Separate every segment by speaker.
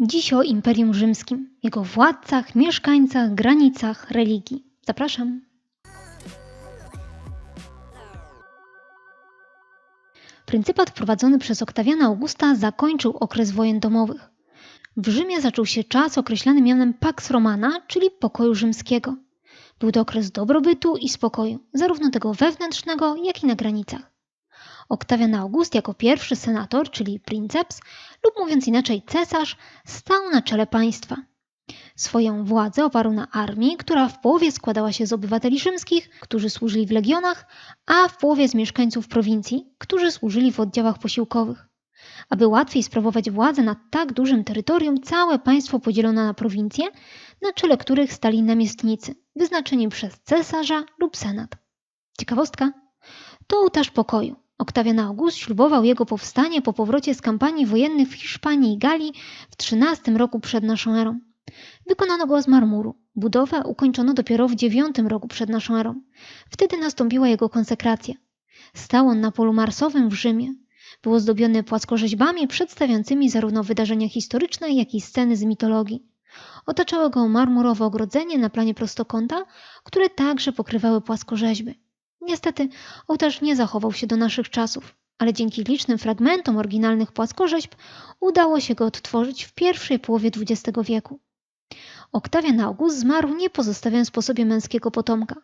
Speaker 1: Dziś o Imperium Rzymskim, jego władcach, mieszkańcach, granicach, religii. Zapraszam. Pryncypat wprowadzony przez Oktawiana Augusta zakończył okres wojen domowych. W Rzymie zaczął się czas określany mianem Pax Romana, czyli pokoju rzymskiego. Był to okres dobrobytu i spokoju, zarówno tego wewnętrznego, jak i na granicach. Oktawian August jako pierwszy senator, czyli princeps, lub mówiąc inaczej cesarz, stał na czele państwa. Swoją władzę oparł na armii, która w połowie składała się z obywateli rzymskich, którzy służyli w legionach, a w połowie z mieszkańców prowincji, którzy służyli w oddziałach posiłkowych. Aby łatwiej sprawować władzę nad tak dużym terytorium, całe państwo podzielono na prowincje, na czele których stali namiestnicy, wyznaczeni przez cesarza lub senat. Ciekawostka? To ołtarz pokoju. Oktawian August ślubował jego powstanie po powrocie z kampanii wojennych w Hiszpanii i Galii w XIII roku przed naszą erą. Wykonano go z marmuru. Budowę ukończono dopiero w IX roku przed naszą erą. Wtedy nastąpiła jego konsekracja. Stał on na polu marsowym w Rzymie. Był ozdobiony płaskorzeźbami przedstawiającymi zarówno wydarzenia historyczne, jak i sceny z mitologii. Otaczało go marmurowe ogrodzenie na planie prostokąta, które także pokrywały płaskorzeźby. Niestety, ołtarz nie zachował się do naszych czasów, ale dzięki licznym fragmentom oryginalnych płaskorzeźb udało się go odtworzyć w pierwszej połowie XX wieku. Oktawian August zmarł nie pozostawiając po sobie męskiego potomka.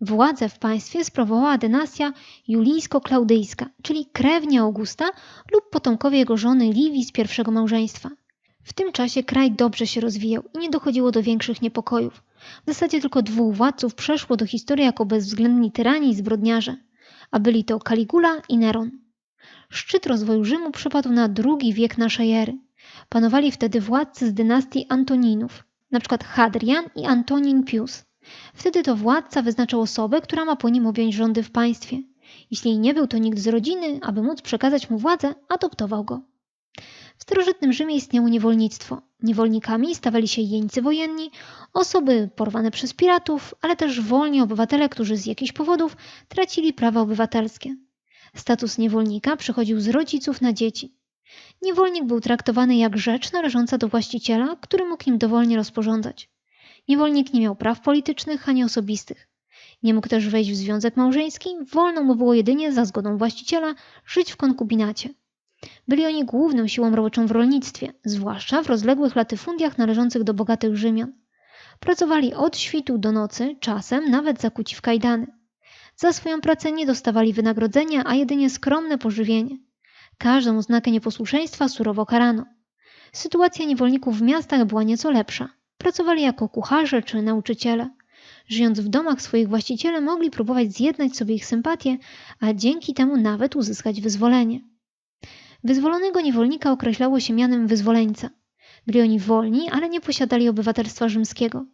Speaker 1: Władzę w państwie sprawowała dynastia julijsko-klaudyjska, czyli krewnia Augusta lub potomkowie jego żony Liwii z pierwszego małżeństwa. W tym czasie kraj dobrze się rozwijał i nie dochodziło do większych niepokojów. W zasadzie tylko dwóch władców przeszło do historii jako bezwzględni tyrani i zbrodniarze, a byli to Caligula i Neron. Szczyt rozwoju Rzymu przypadł na drugi wiek naszej ery. Panowali wtedy władcy z dynastii Antoninów, np. Hadrian i Antonin Pius. Wtedy to władca wyznaczał osobę, która ma po nim objąć rządy w państwie. Jeśli nie był to nikt z rodziny, aby móc przekazać mu władzę, adoptował go. W starożytnym Rzymie istniało niewolnictwo. Niewolnikami stawali się jeńcy wojenni, osoby porwane przez piratów, ale też wolni obywatele, którzy z jakichś powodów tracili prawa obywatelskie. Status niewolnika przechodził z rodziców na dzieci. Niewolnik był traktowany jak rzecz należąca do właściciela, który mógł nim dowolnie rozporządzać. Niewolnik nie miał praw politycznych ani osobistych. Nie mógł też wejść w związek małżeński, wolno mu było jedynie za zgodą właściciela żyć w konkubinacie. Byli oni główną siłą roboczą w rolnictwie, zwłaszcza w rozległych latyfundiach należących do bogatych Rzymian. Pracowali od świtu do nocy, czasem nawet zakuci w kajdany. Za swoją pracę nie dostawali wynagrodzenia, a jedynie skromne pożywienie. Każdą oznakę nieposłuszeństwa surowo karano. Sytuacja niewolników w miastach była nieco lepsza. Pracowali jako kucharze czy nauczyciele. Żyjąc w domach swoich właściciele mogli próbować zjednać sobie ich sympatię, a dzięki temu nawet uzyskać wyzwolenie. Wyzwolonego niewolnika określało się mianem wyzwoleńca. Byli oni wolni, ale nie posiadali obywatelstwa rzymskiego.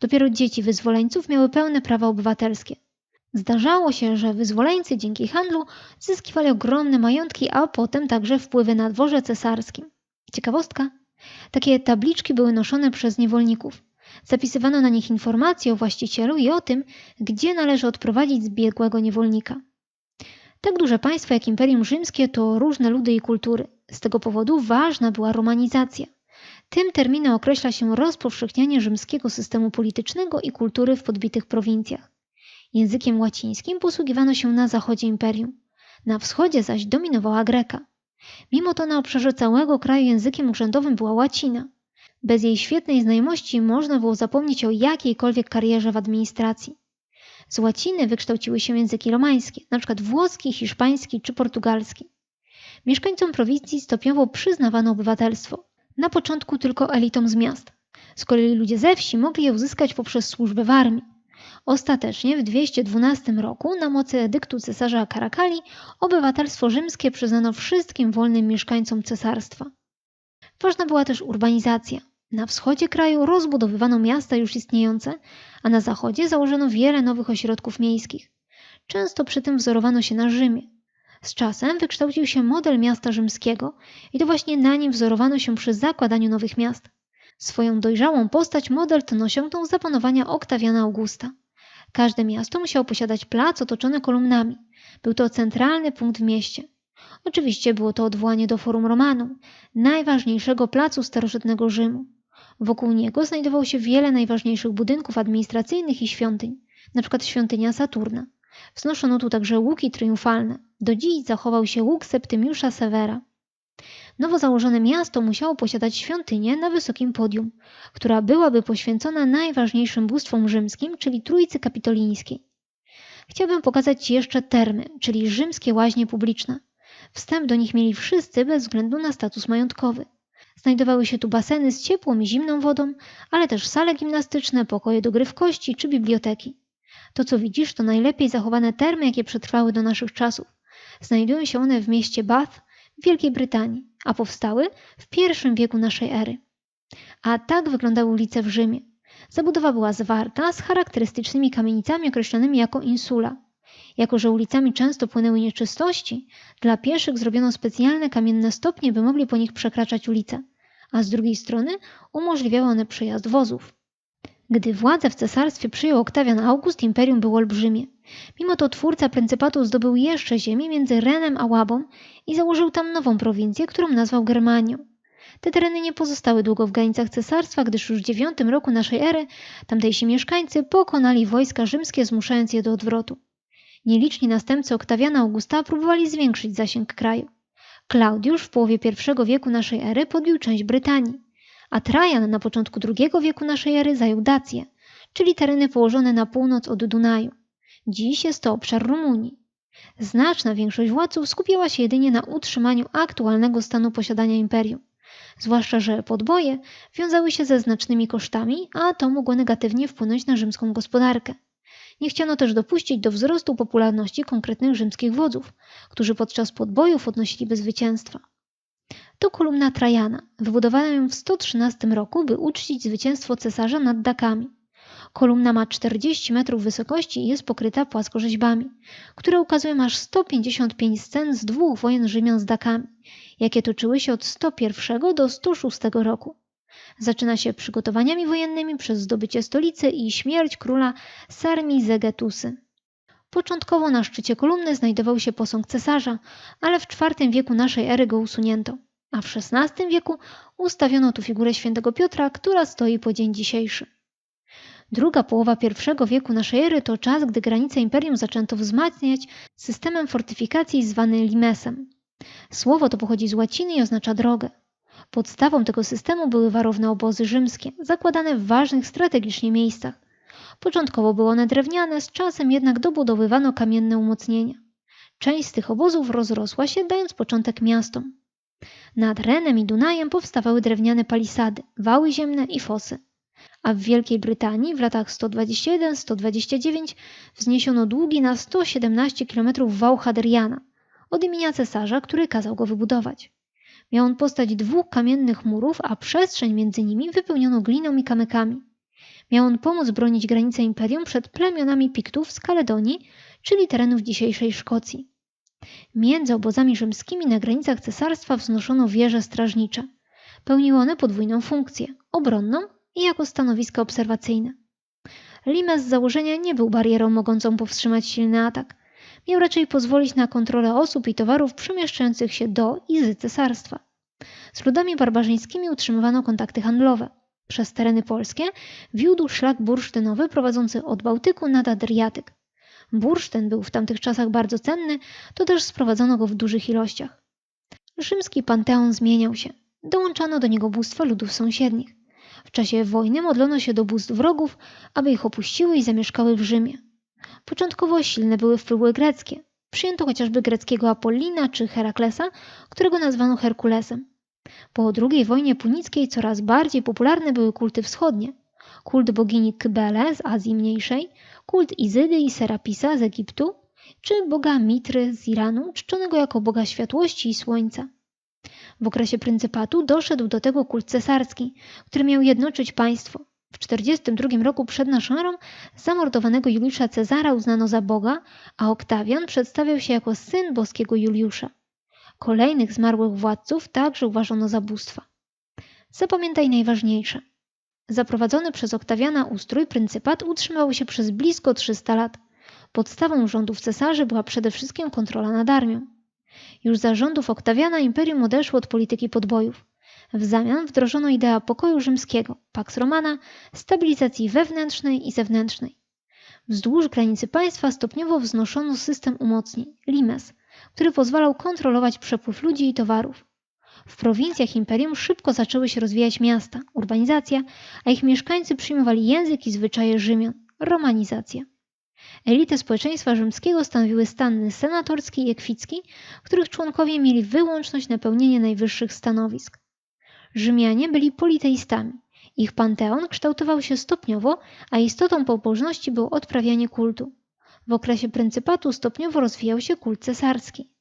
Speaker 1: Dopiero dzieci wyzwoleńców miały pełne prawa obywatelskie. Zdarzało się, że wyzwoleńcy dzięki handlu zyskiwali ogromne majątki, a potem także wpływy na dworze cesarskim. Ciekawostka? Takie tabliczki były noszone przez niewolników. Zapisywano na nich informacje o właścicielu i o tym, gdzie należy odprowadzić zbiegłego niewolnika. Tak duże państwo jak Imperium Rzymskie to różne ludy i kultury. Z tego powodu ważna była romanizacja. Tym terminem określa się rozpowszechnianie rzymskiego systemu politycznego i kultury w podbitych prowincjach. Językiem łacińskim posługiwano się na zachodzie imperium, na wschodzie zaś dominowała greka. Mimo to na obszarze całego kraju językiem urzędowym była łacina. Bez jej świetnej znajomości można było zapomnieć o jakiejkolwiek karierze w administracji. Z łaciny wykształciły się języki romańskie, np. włoski, hiszpański czy portugalski. Mieszkańcom prowincji stopniowo przyznawano obywatelstwo. Na początku tylko elitom z miast. Z kolei ludzie ze wsi mogli je uzyskać poprzez służbę w armii. Ostatecznie w 212 roku na mocy edyktu cesarza Karakali obywatelstwo rzymskie przyznano wszystkim wolnym mieszkańcom cesarstwa. Ważna była też urbanizacja. Na wschodzie kraju rozbudowywano miasta już istniejące, a na zachodzie założono wiele nowych ośrodków miejskich. Często przy tym wzorowano się na Rzymie. Z czasem wykształcił się model miasta rzymskiego i to właśnie na nim wzorowano się przy zakładaniu nowych miast. Swoją dojrzałą postać model ten osiągnął za panowania Oktawiana Augusta. Każde miasto musiało posiadać plac otoczony kolumnami. Był to centralny punkt w mieście. Oczywiście było to odwołanie do Forum Romanum, najważniejszego placu starożytnego Rzymu. Wokół niego znajdowało się wiele najważniejszych budynków administracyjnych i świątyń, np. świątynia Saturna. Wznoszono tu także łuki triumfalne. Do dziś zachował się łuk Septymiusza Severa. Nowo założone miasto musiało posiadać świątynię na wysokim podium, która byłaby poświęcona najważniejszym bóstwom rzymskim, czyli Trójcy Kapitolińskiej. Chciałbym pokazać jeszcze termy, czyli rzymskie łaźnie publiczne. Wstęp do nich mieli wszyscy bez względu na status majątkowy. Znajdowały się tu baseny z ciepłą i zimną wodą, ale też sale gimnastyczne, pokoje do gry w kości czy biblioteki. To, co widzisz, to najlepiej zachowane termy, jakie przetrwały do naszych czasów. Znajdują się one w mieście Bath w Wielkiej Brytanii, a powstały w pierwszym wieku naszej ery. A tak wyglądały ulice w Rzymie. Zabudowa była zwarta z charakterystycznymi kamienicami określonymi jako insula. Jako, że ulicami często płynęły nieczystości, dla pieszych zrobiono specjalne kamienne stopnie, by mogli po nich przekraczać ulice, a z drugiej strony umożliwiały one przejazd wozów. Gdy władzę w cesarstwie przyjął Oktawian August, imperium było olbrzymie. Mimo to twórca pryncypatu zdobył jeszcze ziemię między Renem a Łabą i założył tam nową prowincję, którą nazwał Germanią. Te tereny nie pozostały długo w granicach cesarstwa, gdyż już w IX roku naszej ery tamtejsi mieszkańcy pokonali wojska rzymskie, zmuszając je do odwrotu. Nieliczni następcy Oktawiana Augusta próbowali zwiększyć zasięg kraju. Klaudiusz w połowie I wieku naszej ery podbił część Brytanii, a Trajan na początku II wieku naszej ery zajął Dację, czyli tereny położone na północ od Dunaju. Dziś jest to obszar Rumunii. Znaczna większość władców skupiała się jedynie na utrzymaniu aktualnego stanu posiadania imperium. Zwłaszcza, że podboje wiązały się ze znacznymi kosztami, a to mogło negatywnie wpłynąć na rzymską gospodarkę. Nie chciano też dopuścić do wzrostu popularności konkretnych rzymskich wodzów, którzy podczas podbojów odnosiliby zwycięstwa. To kolumna Trajana. Wybudowano ją w 113 roku, by uczcić zwycięstwo cesarza nad Dakami. Kolumna ma 40 metrów wysokości i jest pokryta płaskorzeźbami, które ukazują aż 155 scen z dwóch wojen Rzymian z Dakami, jakie toczyły się od 101 do 106 roku. Zaczyna się przygotowaniami wojennymi przez zdobycie stolicy i śmierć króla Sarmizegetusy. Początkowo na szczycie kolumny znajdował się posąg cesarza, ale w IV wieku naszej ery go usunięto, a w XVI wieku ustawiono tu figurę świętego Piotra, która stoi po dzień dzisiejszy. Druga połowa I wieku naszej ery to czas, gdy granice imperium zaczęto wzmacniać systemem fortyfikacji zwany limesem. Słowo to pochodzi z łaciny i oznacza drogę. Podstawą tego systemu były warowne obozy rzymskie, zakładane w ważnych strategicznie miejscach. Początkowo były one drewniane, z czasem jednak dobudowywano kamienne umocnienia. Część z tych obozów rozrosła się, dając początek miastom. Nad Renem i Dunajem powstawały drewniane palisady, wały ziemne i fosy. A w Wielkiej Brytanii w latach 121-129 wzniesiono długi na 117 km wał Hadriana, od imienia cesarza, który kazał go wybudować. Miał on postać dwóch kamiennych murów, a przestrzeń między nimi wypełniono gliną i kamykami. Miał on pomóc bronić granice imperium przed plemionami Piktów z Kaledonii, czyli terenów dzisiejszej Szkocji. Między obozami rzymskimi na granicach cesarstwa wznoszono wieże strażnicze. Pełniły one podwójną funkcję obronną i jako stanowiska obserwacyjne. Limes z założenia nie był barierą mogącą powstrzymać silny atak. Miał raczej pozwolić na kontrolę osób i towarów przemieszczających się do i z cesarstwa. Z ludami barbarzyńskimi utrzymywano kontakty handlowe. Przez tereny polskie wiódł szlak bursztynowy prowadzący od Bałtyku nad Adriatyk. Bursztyn był w tamtych czasach bardzo cenny, to też sprowadzono go w dużych ilościach. Rzymski panteon zmieniał się. Dołączano do niego bóstwa ludów sąsiednich. W czasie wojny modlono się do bóstw wrogów, aby ich opuściły i zamieszkały w Rzymie. Początkowo silne były wpływy greckie. Przyjęto chociażby greckiego Apollina czy Heraklesa, którego nazwano Herkulesem. Po II wojnie punickiej coraz bardziej popularne były kulty wschodnie. Kult bogini Kybele z Azji Mniejszej, kult Izydy i Serapisa z Egiptu, czy boga Mitry z Iranu, czczonego jako boga światłości i słońca. W okresie pryncypatu doszedł do tego kult cesarski, który miał jednoczyć państwo. W 42 roku przed naszą erą zamordowanego Juliusza Cezara uznano za Boga, a Oktawian przedstawiał się jako syn boskiego Juliusza. Kolejnych zmarłych władców także uważano za bóstwa. Zapamiętaj najważniejsze. Zaprowadzony przez Oktawiana ustrój pryncypat utrzymał się przez blisko 300 lat. Podstawą rządów cesarzy była przede wszystkim kontrola nad armią. Już za rządów Oktawiana imperium odeszło od polityki podbojów. W zamian wdrożono idea pokoju rzymskiego, Pax Romana, stabilizacji wewnętrznej i zewnętrznej. Wzdłuż granicy państwa stopniowo wznoszono system umocnień, limes, który pozwalał kontrolować przepływ ludzi i towarów. W prowincjach imperium szybko zaczęły się rozwijać miasta, urbanizacja, a ich mieszkańcy przyjmowali język i zwyczaje Rzymian, romanizacja. Elity społeczeństwa rzymskiego stanowiły stany senatorski i ekwicki, których członkowie mieli wyłączność na pełnienie najwyższych stanowisk. Rzymianie byli politeistami. Ich panteon kształtował się stopniowo, a istotą pobożności było odprawianie kultu. W okresie pryncypatu stopniowo rozwijał się kult cesarski.